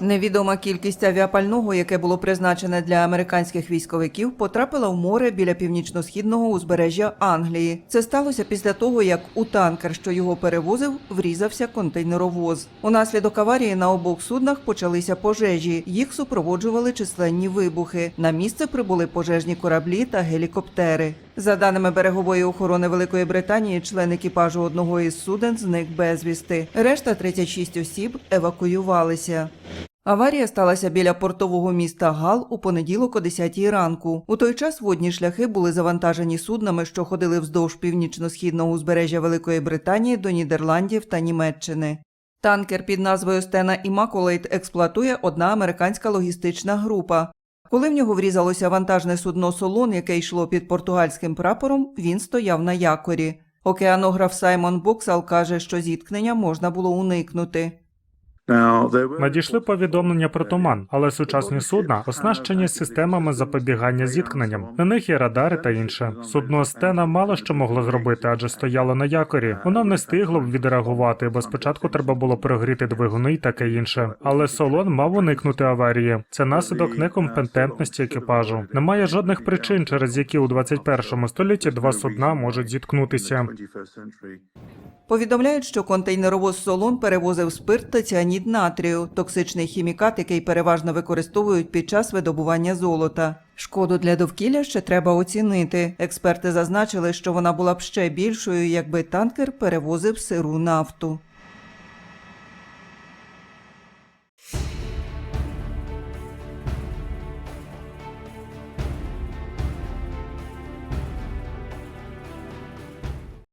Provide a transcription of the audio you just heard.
Невідома кількість авіапального, яке було призначене для американських військовиків, потрапила в море біля північно-східного узбережжя Англії. Це сталося після того, як у танкер, що його перевозив, врізався контейнеровоз. Унаслідок аварії на обох суднах почалися пожежі. Їх супроводжували численні вибухи. На місце прибули пожежні кораблі та гелікоптери. За даними берегової охорони Великої Британії, член екіпажу одного із суден зник безвісти. Решта 36 осіб евакуювалися. Аварія сталася біля портового міста Гал у понеділок о 10 ранку. У той час водні шляхи були завантажені суднами, що ходили вздовж північно-східного узбережжя Великої Британії до Нідерландів та Німеччини. Танкер під назвою Стена Імакулейт експлуатує одна американська логістична група. Коли в нього врізалося вантажне судно Солон, яке йшло під португальським прапором, він стояв на якорі. Океанограф Саймон Боксал каже, що зіткнення можна було уникнути. Надійшли повідомлення про туман, але сучасні судна оснащені системами запобігання зіткненням. На них є радари та інше. Судно Стена мало що могло зробити, адже стояло на якорі. Воно не встигло б відреагувати, бо спочатку треба було прогріти двигуни і таке інше. Але Солон мав уникнути аварії. Це наслідок некомпетентності екіпажу. Немає жодних причин, через які у 21 столітті два судна можуть зіткнутися. Повідомляють, що контейнеровоз Солон перевозив спирт та ціанід натрію, токсичний хімікат, який переважно використовують під час видобування золота. Шкоду для довкілля ще треба оцінити. Експерти зазначили, що вона була б ще більшою, якби танкер перевозив сиру нафту.